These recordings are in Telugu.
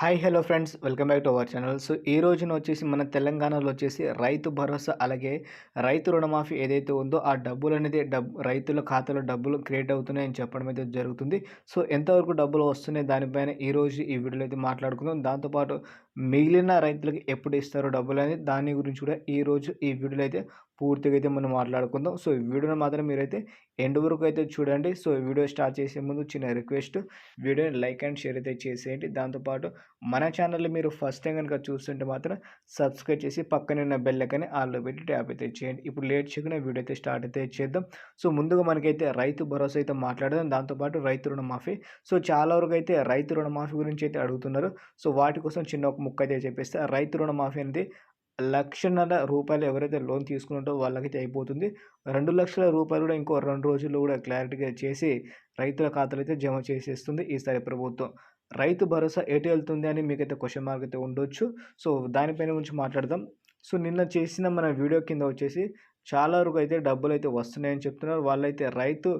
Hi hello friends. Welcome back to our channel. So ఈ రోజున వచ్చేసి మన తెలంగాణలో వచ్చేసి రైతు భరోసా అలాగే రైతు రుణమాఫీ ఏదైతే ఉందో ఆ డబ్బులు అనేది డబ్ రైతుల ఖాతాలో డబ్బులు క్రియేట్ అవుతున్నాయని చెప్పడం అయితే జరుగుతుంది. సో ఎంతవరకు డబ్బులు వస్తున్నాయి దానిపైన ఈ రోజు ఈ వీడియోలో అయితే మాట్లాడుకుందాం. దాంతోపాటు మిగిలిన రైతులకు ఎప్పుడు ఇస్తారో డబ్బులు అనేది దాని గురించి కూడా ఈ రోజు ఈ వీడియోలో అయితే పూర్తిగా అయితే మనం మాట్లాడుకుందాం. సో ఈ వీడియోని మాత్రం మీరైతే ఎండ్ వరకు అయితే చూడండి. సో ఈ వీడియో స్టార్ట్ చేసే ముందు చిన్న రిక్వెస్ట్. వీడియోని లైక్ అండ్ షేర్ అయితే చేసేయండి. దాంతోపాటు మన ఛానల్ని మీరు ఫస్ట్ టైం కనుక చూస్తుంటే మాత్రం సబ్స్క్రైబ్ చేసి పక్కనే ఉన్న బెల్లకని ఆల్లో పెట్టి ట్యాప్ అయితే చేయండి. ఇప్పుడు లేట్ చేయకుండా వీడియో అయితే స్టార్ట్ అయితే చేద్దాం. సో ముందుగా మనకైతే రైతు భరోసా అయితే మాట్లాడదాం. దాంతోపాటు రైతు రుణమాఫీ. సో చాలా వరకు అయితే రైతు రుణమాఫీ గురించి అయితే అడుగుతున్నారు. సో వాటి కోసం చిన్న ఒక ముక్క అయితే చెప్పేస్తే. రైతు రుణమాఫీ అనేది లక్షన్నర రూపాయలు ఎవరైతే లోన్ తీసుకున్నారో వాళ్ళకైతే అయిపోతుంది. రెండు లక్షల రూపాయలు కూడా ఇంకో రెండు రోజుల్లో కూడా క్లారిటీగా చేసి రైతుల ఖాతాలు అయితే జమ చేసేస్తుంది ఈసారి ప్రభుత్వం. రైతు భరోసా ఎటు వెళ్తుంది అని మీకైతే క్వశ్చన్ మార్క్ అయితే ఉండొచ్చు. సో దానిపైన గురించి మాట్లాడదాం. సో నిన్న చేసిన మన వీడియో కింద వచ్చేసి చాలా వరకు అయితే డబ్బులు అయితే వస్తున్నాయని చెప్తున్నారు. వాళ్ళైతే రైతు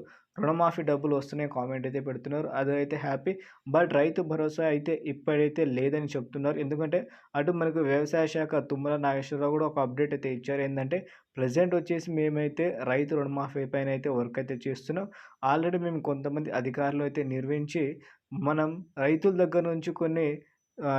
రుణమాఫీ డబ్బులు వస్తున్నాయి కామెంట్ అయితే పెడుతున్నారు. అదైతే హ్యాపీ బట్ రైతు భరోసా అయితే ఇప్పుడైతే లేదని చెప్తున్నారు. ఎందుకంటే అటు మనకు వ్యవసాయ శాఖ తుమ్మల నాగేశ్వరరావు కూడా ఒక అప్డేట్ అయితే ఇచ్చారు. ఏంటంటే ప్రజెంట్ వచ్చేసి మేమైతే రైతు రుణమాఫీ పైన అయితే వర్క్ అయితే చేస్తున్నాం. ఆల్రెడీ మేము కొంతమంది అధికారులు అయితే నిర్వహించి మనం రైతుల దగ్గర నుంచి కొన్ని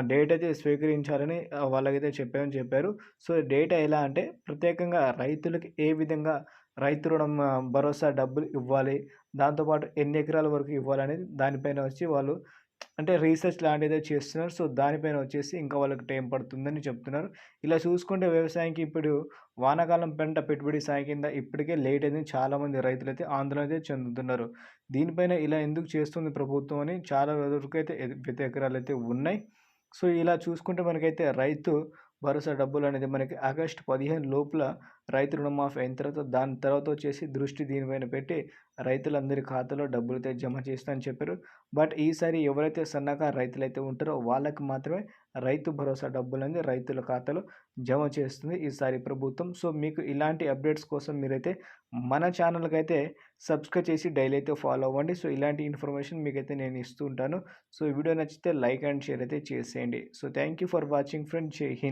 డేట్ అయితే స్వీకరించాలని వాళ్ళకైతే చెప్పామని చెప్పారు. సో డేటా ఎలా అంటే ప్రత్యేకంగా రైతులకు ఏ విధంగా రైతు రుణం భరోసా డబ్బులు ఇవ్వాలి దాంతోపాటు ఎన్ని ఎకరాల వరకు ఇవ్వాలనేది దానిపైన వచ్చి వాళ్ళు అంటే రీసెర్చ్ లాంటిది చేస్తున్నారు. సో దానిపైన వచ్చేసి ఇంకా వాళ్ళకి టైం పడుతుందని చెప్తున్నారు. ఇలా చూసుకుంటే వ్యవసాయానికి ఇప్పుడు వానాకాలం పంట పెట్టుబడి సాయం కింద ఇప్పటికే లేట్ అయింది. చాలామంది రైతులు అయితే ఆందోళన అయితే చెందుతున్నారు. దీనిపైన ఇలా ఎందుకు చేస్తుంది ప్రభుత్వం అని చాలా వరకు అయితే వ్యతిరేకరాలు అయితే ఉన్నాయి. సో ఇలా చూసుకుంటే మనకైతే రైతు భరోసా డబ్బులు అనేది మనకి ఆగస్టు పదిహేను లోపల రైతు రుణమాఫీ అయిన తర్వాత దాని తర్వాత వచ్చేసి దృష్టి దీనిపైన పెట్టి రైతులందరి ఖాతాలో డబ్బులు అయితే జమ చేస్తానని చెప్పారు. బట్ ఈసారి ఎవరైతే సన్నకారు రైతులు అయితే ఉంటారో వాళ్ళకి మాత్రమే రైతు భరోసా డబ్బులు అనేది రైతుల ఖాతాలో జమ చేస్తుంది ఈసారి ప్రభుత్వం. సో మీకు ఇలాంటి అప్డేట్స్ కోసం మీరైతే మన ఛానల్కి అయితే సబ్స్క్రైబ్ చేసి డైలీ అయితే ఫాలో అవ్వండి. సో ఇలాంటి ఇన్ఫర్మేషన్ మీకైతే నేను ఇస్తూ ఉంటాను. సో ఈ వీడియో నచ్చితే లైక్ అండ్ షేర్ అయితే చేసేయండి. So thank you for watching friend Jai Hind.